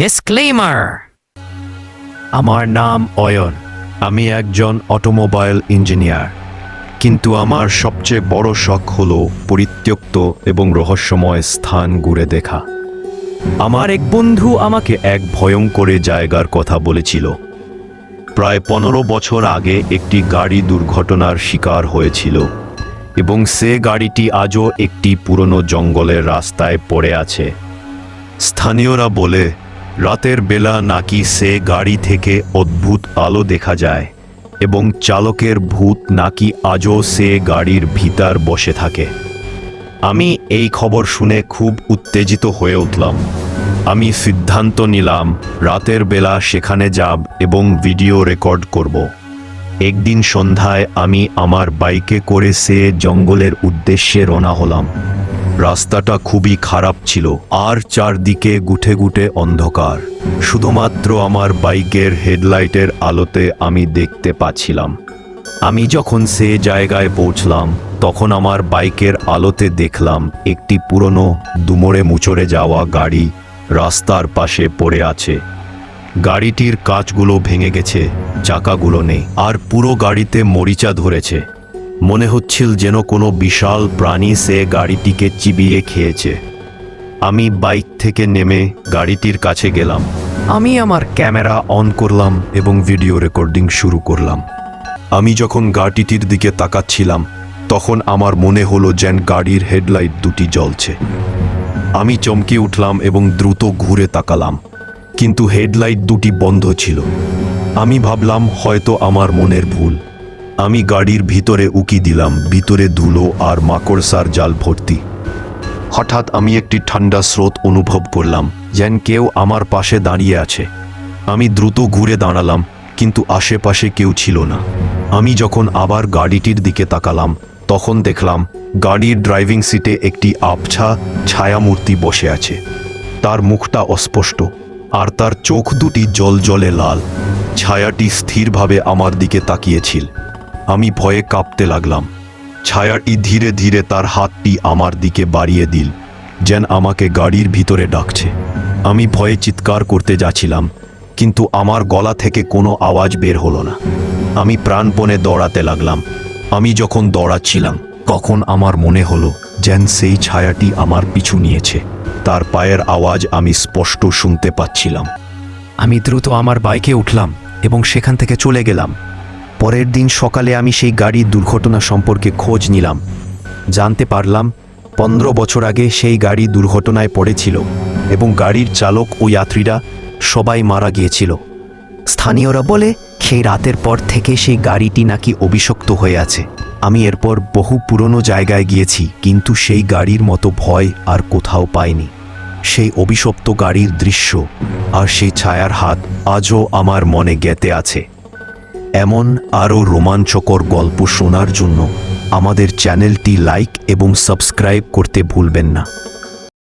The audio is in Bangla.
ডিসক্লেমার আমার নাম অয়ন। আমি একজন অটোমোবাইল ইঞ্জিনিয়ার। কিন্তু আমার সবচেয়ে বড় শখ হল পরিত্যক্ত এবং রহস্যময় স্থান ঘুরে দেখা। আমার এক বন্ধু আমাকে এক ভয়ঙ্কর জায়গার কথা বলেছিল। প্রায় পনেরো বছর আগে একটি গাড়ি দুর্ঘটনার শিকার হয়েছিল এবং সে গাড়িটি আজও একটি পুরনো জঙ্গলের রাস্তায় পড়ে আছে। স্থানীয়রা বলে রাতের বেলা নাকি সে গাড়ি থেকে অদ্ভুত আলো দেখা যায় এবং চালকের ভূত নাকি আজও সে গাড়ির ভিতর বসে থাকে। আমি এই খবর শুনে খুব উত্তেজিত হয়ে উঠলাম। আমি সিদ্ধান্ত নিলাম রাতের বেলা সেখানে যাব এবং ভিডিও রেকর্ড করব। একদিন সন্ধ্যায় আমি আমার বাইকে করে সে জঙ্গলের উদ্দেশ্যে রওনা হলাম। রাস্তাটা খুবই খারাপ ছিল। আর চারদিকে গুঠে গুটে অন্ধকার। শুধুমাত্র আমার বাইকের হেডলাইটের আলোতে আমি দেখতে পাচ্ছিলাম। আমি যখন সে জায়গায় পৌঁছলাম, তখন আমার বাইকের আলোতে দেখলাম একটি পুরনো দুমড়ে মুচড়ে যাওয়া গাড়ি রাস্তার পাশে পড়ে আছে। গাড়িটির কাচগুলো ভেঙে গেছে, চাকাগুলো নেই, আর পুরো গাড়িতে মরিচা ধরেছে। মনে হচ্ছিল যেন কোনো বিশাল প্রাণী সে গাড়িটিকে চিবিয়ে খেয়েছে। আমি বাইক থেকে নেমে গাড়িটির কাছে গেলাম। আমি আমার ক্যামেরা অন করলাম এবং ভিডিও রেকর্ডিং শুরু করলাম। আমি যখন গাড়িটির দিকে তাকাচ্ছিলাম, তখন আমার মনে হলো যেন গাড়ির হেডলাইট দুটি জ্বলছে। আমি চমকে উঠলাম এবং দ্রুত ঘুরে তাকালাম, কিন্তু হেডলাইট দুটি বন্ধ ছিল। আমি ভাবলাম হয়তো আমার মনের ভুল। আমি গাড়ির ভিতরে উকি দিলাম, ভিতরে ধুলো আর মাকড়সার জাল ভর্তি। হঠাৎ আমি একটি ঠান্ডা স্রোত অনুভব করলাম, যেন কেউ আমার পাশে দাঁড়িয়ে আছে। আমি দ্রুত ঘুরে দাঁড়ালাম, কিন্তু আশেপাশে কেউ ছিল না। আমি যখন আবার গাড়িটির দিকে তাকালাম, তখন দেখলাম গাড়ির ড্রাইভিং সিটে একটি আবছা ছায়ামূর্তি বসে আছে। তার মুখটা অস্পষ্ট, আর তার চোখ দুটি জল জলে লাল। ছায়াটি স্থিরভাবে আমার দিকে তাকিয়েছিল। আমি ভয়ে কাঁপতে লাগলাম। ছায়াটি ধীরে ধীরে তার হাতটি আমার দিকে বাড়িয়ে দিল, যেন আমাকে গাড়ির ভিতরে ডাকছে। আমি ভয়ে চিৎকার করতে যাচ্ছিলাম, কিন্তু আমার গলা থেকে কোনো আওয়াজ বের হলো না। আমি প্রাণপণে দৌড়াতে লাগলাম। আমি যখন দৌড়াচ্ছিলাম, তখন আমার মনে হলো যেন সেই ছায়াটি আমার পিছু নিয়েছে। তার পায়ের আওয়াজ আমি স্পষ্ট শুনতে পাচ্ছিলাম। আমি দ্রুত আমার বাইকে উঠলাম এবং সেখান থেকে চলে গেলাম। পরের দিন সকালে আমি সেই গাড়ির দুর্ঘটনা সম্পর্কে খোঁজ নিলাম। জানতে পারলাম, পনেরো বছর আগে সেই গাড়ি দুর্ঘটনায় পড়েছিল এবং গাড়ির চালক ও যাত্রীরা সবাই মারা গিয়েছিল। স্থানীয়রা বলে, সেই রাতের পর থেকে সেই গাড়িটি নাকি অভিশপ্ত হয়ে আছে। আমি এরপর বহু পুরনো জায়গায় গিয়েছি, কিন্তু সেই গাড়ির মতো ভয় আর কোথাও পাইনি। সেই অভিশপ্ত গাড়ির দৃশ্য আর সেই ছায়ার হাত আজও আমার মনে গেতে আছে। এমন আরও রোমাঞ্চকর গল্প শোনার জন্য আমাদের চ্যানেলটি লাইক এবং সাবস্ক্রাইব করতে ভুলবেন না।